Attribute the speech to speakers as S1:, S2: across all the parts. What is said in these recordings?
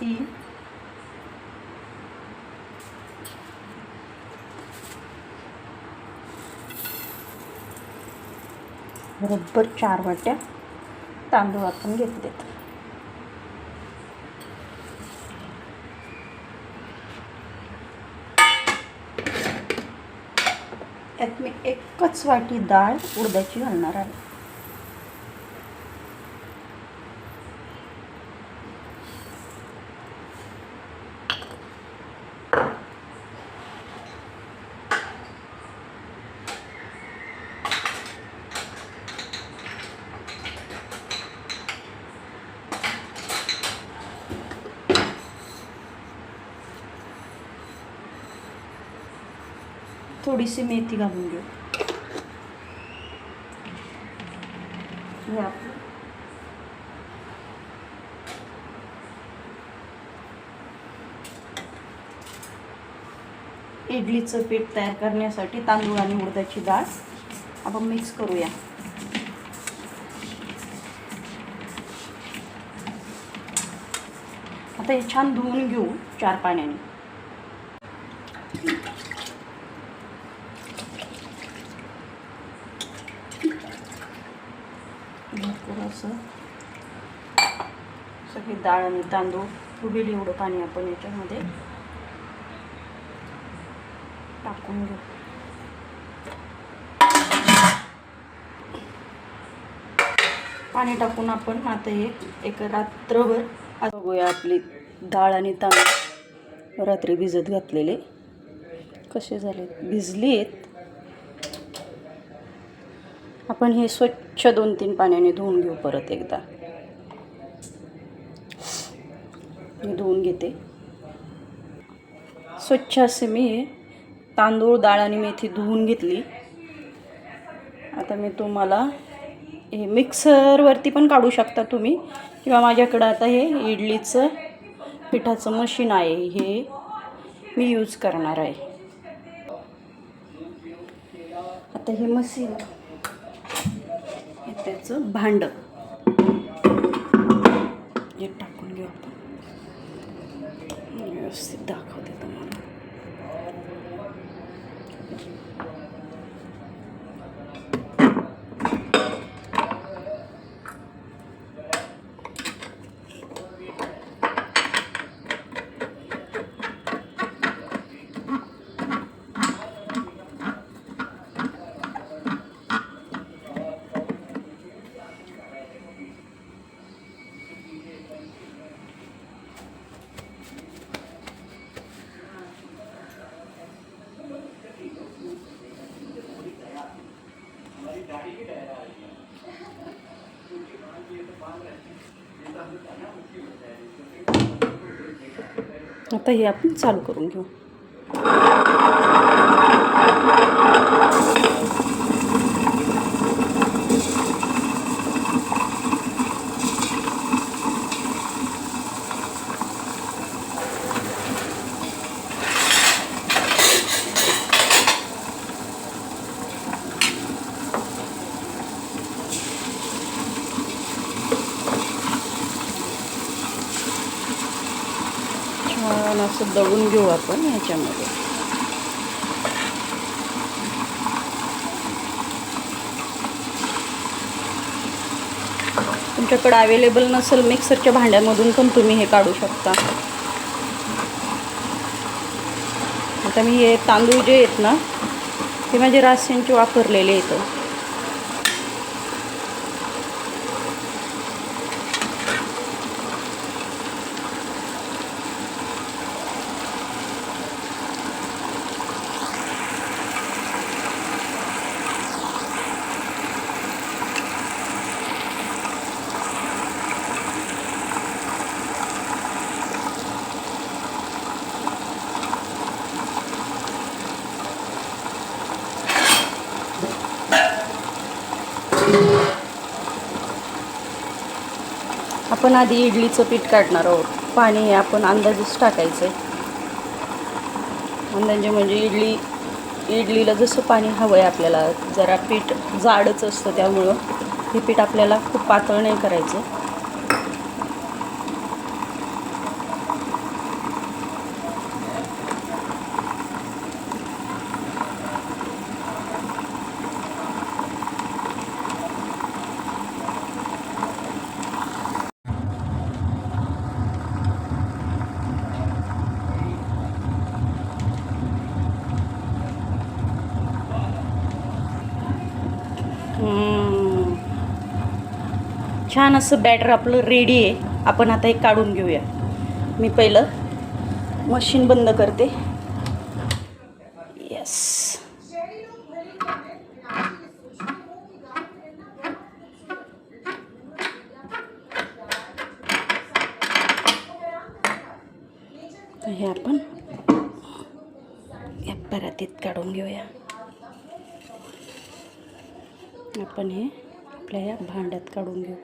S1: तीन बरोबर चार वाट्या तांदूळ आपण घेतलेत. यात मी एकच वाटी डाळ उडदाची घालणार आहे. थोडीशी मेथी घालून घेऊ. इडलीचं पीठ तयार करण्यासाठी तांदूळ आणि उडदाची डाळ आपण मिक्स करूया. आता हे छान धुवून घेऊ चार पाण्याने. थोडंसं असं. सगळी डाळ आणि तांदूळ उबेल एवढं पाणी आपण याच्यामध्ये टाकून घेऊ. पाणी टाकून आपण आता हे एक रात्रभर बघूया आपली डाळ आणि तांदूळ. रात्री भिजत घातलेले. कसे झाले भिजली आहेत आपण हे स्वच्छ दोन तीन पाण्याने धुवून घेऊ परत एकदा. मी धुवून घेते. स्वच्छ असे मी तांदूळ डाळ आणि मेथी धुवून घेतली. आता मी तुम्हाला हे मिक्सरवरती पण काढू शकता तुम्ही. किंवा माझ्याकडं आता हे इडलीचं पिठाचं मशीन आहे. हे मी यूज करणार आहे. आता हे मशीन त्याचं भांडं. हे टाकून घेऊ आपण. व्यवस्थित दाखवते तुम्हाला. आता हे आपण चालू करून घेऊ. छान असं दळून घेऊ आपण ह्याच्यामध्ये. तुमच्याकडे अवेलेबल नसेल मिक्सरच्या भांड्यामधून पण तुम्ही हे काढू शकता. आता मी हे तांदूळ जे आहेत ना ते माझे रास्यांचे वापरलेले आहेत. आपण आधी इडलीचं पीठ काढणार आहोत. पाणी हे आपण अंदाजच टाकायचं आहे अंदाजे म्हणजे इडली इडलीला जसं पाणी हवं आहे आपल्याला जरा पीठ जाडच असतं त्यामुळं हे पीठ आपल्याला खूप पातळ नाही करायचं. छान असं बॅटर आपलं रेडी आहे. आपण आता हे काढून घेऊया. मी पहिलं मशीन बंद करते. येस हे आपण या परातीत काढून घेऊया. आपण हे आपल्या या भांड्यात काढून घेऊ.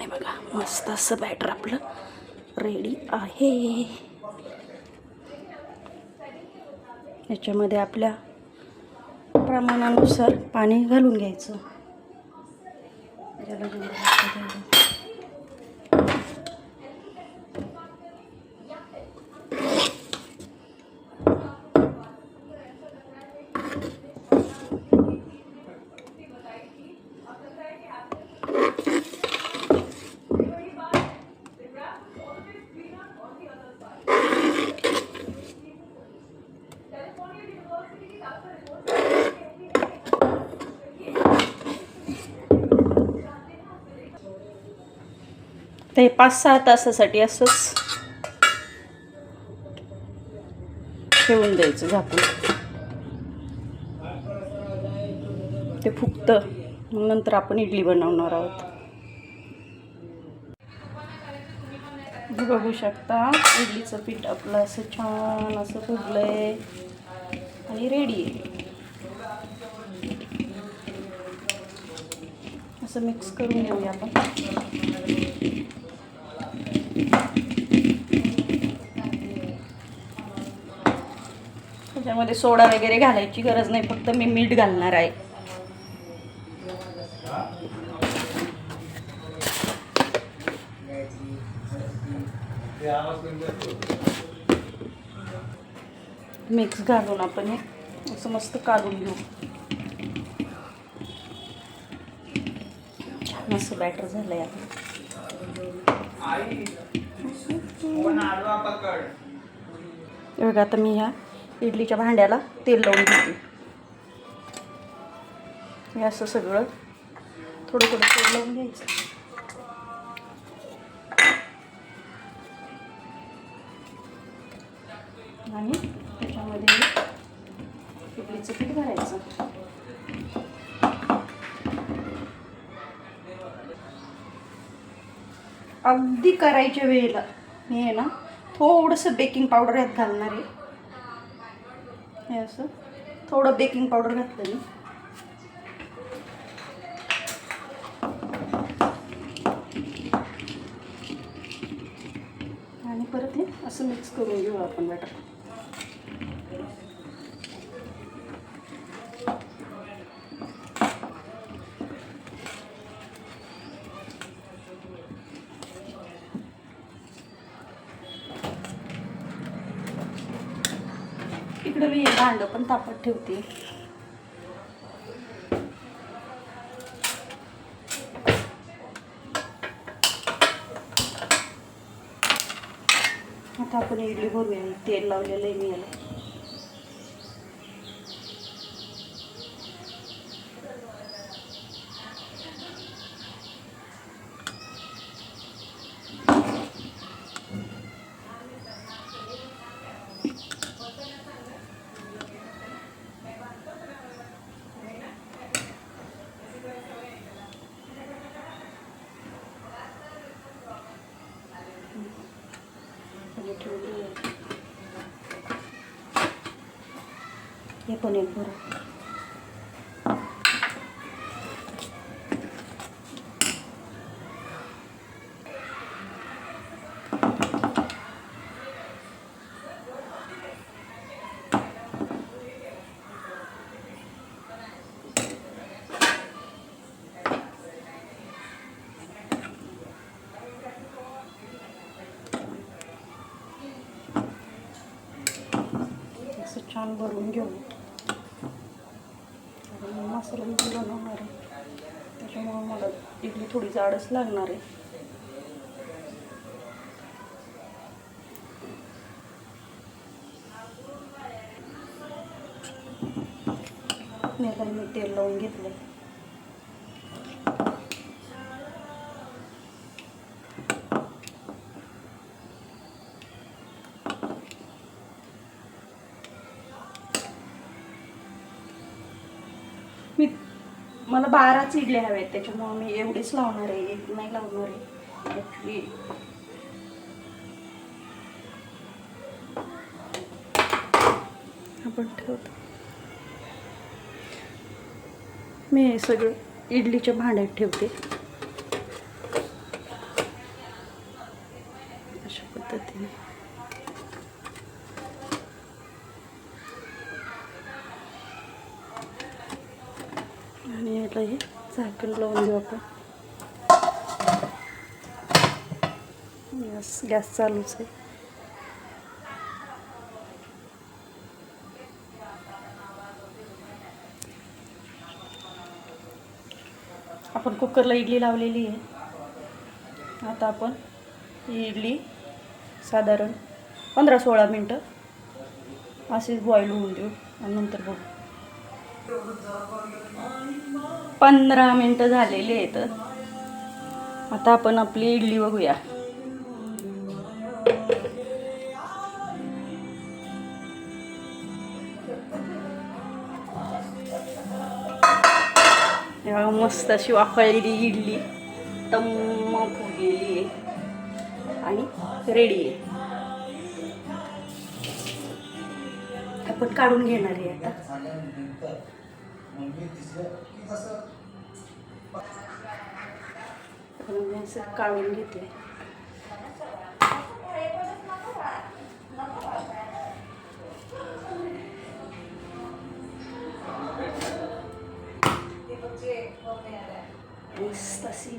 S1: हे बघा मस्त असं बॅटर आपलं रेडी आहे. याच्यामध्ये आपल्या प्रमाणानुसार पाणी घालून घ्यायचं. हे पाच सहा तासासाठी असंच ठेवून द्यायचं झाकून. ते फुगतं मग नंतर आपण इडली बनवणार आहोत. बघू शकता इडलीचं पीठ आपलं असं छान असं फुगलंय आणि रेडी आहे. असं मिक्स करून घेऊया आपण. त्याच्यामध्ये सोडा वगैरे घालायची गरज नाही फक्त मी मीठ घालणार आहे. मिक्स घालून आपण हे असं मस्त काढून घेऊ. छान असं बॅटर झालंय आता. बघा आता मी ह्या इडलीच्या भांड्याला तेल लावून घेते. हे असं सगळं थोडं थोडं तेल लावून घ्यायचं. आणि त्याच्यामध्ये इडलीचं पीठ भरायचं अगदी करायच्या वेळेला मी आहे ना थोडंसं बेकिंग पावडर यात घालणार आहे. हे असं. थोडं बेकिंग पावडर घातलं मी. आणि परत हे असं मिक्स करून घेऊ आपण बॅटर इकडे मी भांडं पण तापत ठेवते. आता आपण इडली भरूया तेल लावलेलं आहे मी याला आणि ठेवली आहे. हे पण एक भरा छान भरून घेऊ. मसाल्यामध्ये बनवणार आहे त्याच्यामुळं मला इडली थोडी जाडच लागणार आहे. मी तेल लावून घेतलं. मी मला बाराच इडल्या हव्या आहेत त्याच्यामुळं मी एवढीच लावणार आहे एक नाही लावणार आहे. ॲक्च्युली आपण ठेवतो. मी सगळं इडलीच्या भांड्यात ठेवते अशा पद्धतीने आणि याला हे झाकण लावून देऊ आपण. गॅस गॅस चालूच आहे. आपण कुकरला इडली लावलेली आहे. आता आपण ही इडली साधारण पंधरा सोळा मिनटं असेच बॉईल होऊन देऊ आणि नंतर बघू. पंधरा मिनटं झालेली आहेत. आता आपण आपली इडली बघूया. मस्त अशी वाफळलेली इडली. टम्म फुगलेली आहे. आणि रेडी आहे. आपण काढून घेणार आहे आता. असं काढून घेते. मस्त अशी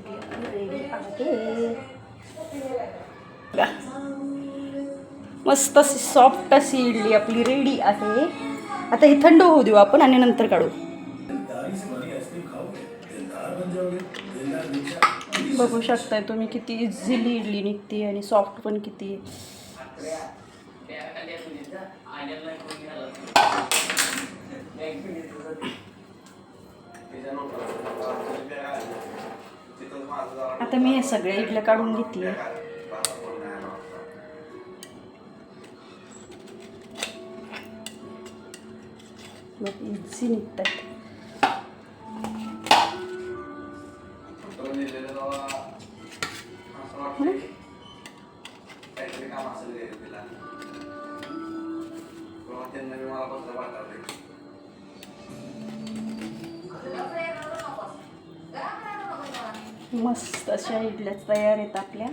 S1: रेडी आहे. मस्त अशी सॉफ्ट अशी इडली आपली रेडी आहे. आता ही थंड होऊ देऊ आपण आणि नंतर काढू. बघू शकताय तुम्ही किती इझिली इडली निघते आणि सॉफ्ट पण किती आहे. आता मी हे सगळे इडल्या काढून घेतली इझी निघतात मस्त अशा इडल्या तयार आहेत आपल्या.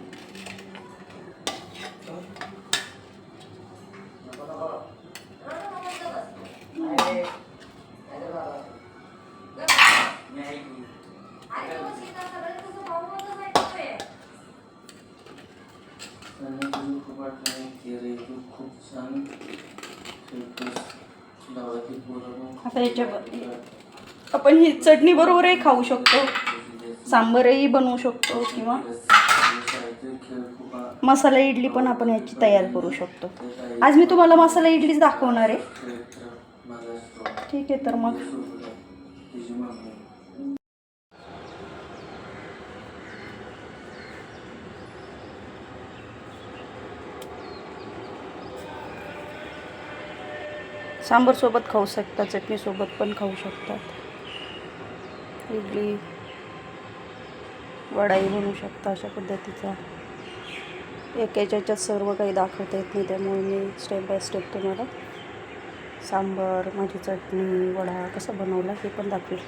S1: आता याच्यावर आपण ही चटणी बरोबरही खाऊ शकतो. सांबरही बनवू शकतो किंवा मसाला इडली पण आपण याची तयार करू शकतो. आज मी तुम्हाला मसाला इडलीच दाखवणार आहे. ठीक आहे तर मग. सांबरसोबत खाऊ शकता चटणीसोबत पण खाऊ शकतात इडली. वडाही बनवू शकता अशा पद्धतीचा. एक याच्यात सर्व काही दाखवता येत नाही त्यामुळे मी स्टेप बाय स्टेप तुम्हाला सांबार माझी चटणी वडा कसं बनवला हे पण दाखवेल.